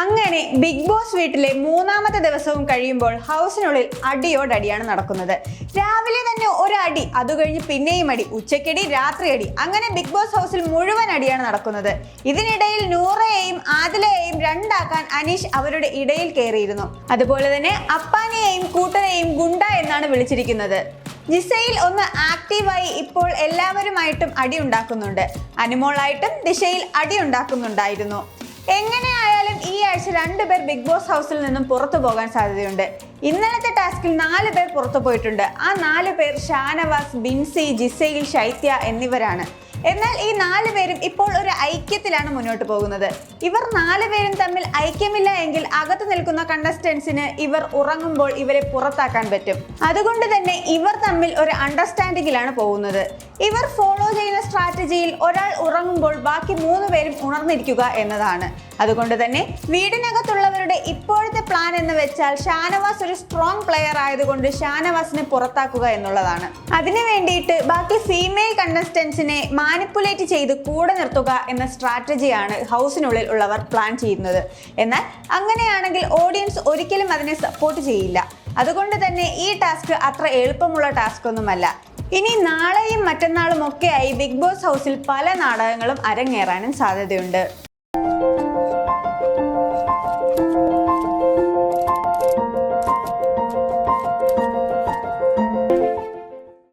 അങ്ങനെ big boss വീട്ടിലെ മൂന്നാമത്തെ ദിവസവും കഴിയുമ്പോൾ ഹൗസിനുള്ളിൽ അടിയോടടിയാണ് നടക്കുന്നത്. രാവിലെ തന്നെ ഒരു അടി അത് കഴിഞ്ഞ് പിന്നെയും അടി ഉച്ചക്കടി രാത്രി അടി. അങ്ങനെ ബിഗ് ബോസ് ഹൗസിൽ മുഴുവൻ അടിയാണ് നടക്കുന്നത്. ഇതിനിടയിൽ നൂറയെയും ആദിലയെയും രണ്ടാക്കാൻ അനീഷ് അവരുടെ ഇടയിൽ കയറിയിരുന്നു. അതുപോലെ തന്നെ അപ്പാനെയും കൂട്ടനെയും ഗുണ്ട എന്നാണ് വിളിച്ചിരിക്കുന്നത്. ജിസയിൽ ഒന്ന് ആക്റ്റീവായി ഇപ്പോൾ എല്ലാവരുമായിട്ടും അടി ഉണ്ടാക്കുന്നുണ്ട്. അനുമോളായിട്ടും ദിശയിൽ അടി ഉണ്ടാക്കുന്നുണ്ടായിരുന്നു. എങ്ങനെയായാലും ഈ ആഴ്ച രണ്ടുപേർ ബിഗ് ബോസ് ഹൗസിൽ നിന്നും പുറത്തു പോകാൻ സാധ്യതയുണ്ട്. ഇന്നലത്തെ ടാസ്കിൽ നാല് പേർ പുറത്തു പോയിട്ടുണ്ട്. ആ നാല് പേർ ഷാനവാസ് ബിൻസി ജിസൈൽ ശൈത്യ എന്നിവരാണ്. എന്നാൽ ഈ നാല് പേരും ഇപ്പോൾ ഒരു ഐക്യത്തിലാണ് മുന്നോട്ട് പോകുന്നത്. ഇവർ നാല് പേരും തമ്മിൽ ഐക്യമില്ല എങ്കിൽ അകത്ത് നിൽക്കുന്ന കണ്ടസ്റ്റൻസിന് ഇവർ ഉറങ്ങുമ്പോൾ ഇവരെ പുറത്താക്കാൻ പറ്റും. അതുകൊണ്ട് തന്നെ ഇവർ തമ്മിൽ ഒരു അണ്ടർസ്റ്റാൻഡിങ്ങിലാണ് പോകുന്നത്. ഇവർ ഫോളോ ചെയ്യുന്ന സ്ട്രാറ്റജിയിൽ ഒരാൾ ഉറങ്ങുമ്പോൾ ബാക്കി മൂന്ന് പേരും ഉണർന്നിരിക്കുക എന്നതാണ്. അതുകൊണ്ട് തന്നെ വീടിനകത്തുള്ളവരുടെ ഇപ്പോഴത്തെ പ്ലാൻ എന്ന് വെച്ചാൽ ഷാനവാസ് ഒരു സ്ട്രോങ് പ്ലെയർ ആയതുകൊണ്ട് ഷാനവാസിനെ പുറത്താക്കുക എന്നുള്ളതാണ്. അതിനു വേണ്ടിയിട്ട് ബാക്കി ഫീമെയിൽ കണ്ടസ്റ്റൻസിനെ മാനിപ്പുലേറ്റ് ചെയ്ത് കൂടെ നിർത്തുക എന്ന സ്ട്രാറ്റജിയാണ് ഹൗസിനുള്ളിൽ ഉള്ളവർ പ്ലാൻ ചെയ്യുന്നത്. എന്നാൽ അങ്ങനെയാണെങ്കിൽ ഓഡിയൻസ് ഒരിക്കലും അതിനെ സപ്പോർട്ട് ചെയ്യില്ല. അതുകൊണ്ട് തന്നെ ഈ ടാസ്ക് അത്ര എളുപ്പമുള്ള ടാസ്ക് ഒന്നുമല്ല. ഇനി നാളെയും മറ്റന്നാളും ഒക്കെയായി ബിഗ് ബോസ് ഹൗസിൽ പല നാടകങ്ങളും അരങ്ങേറാനും സാധ്യതയുണ്ട്.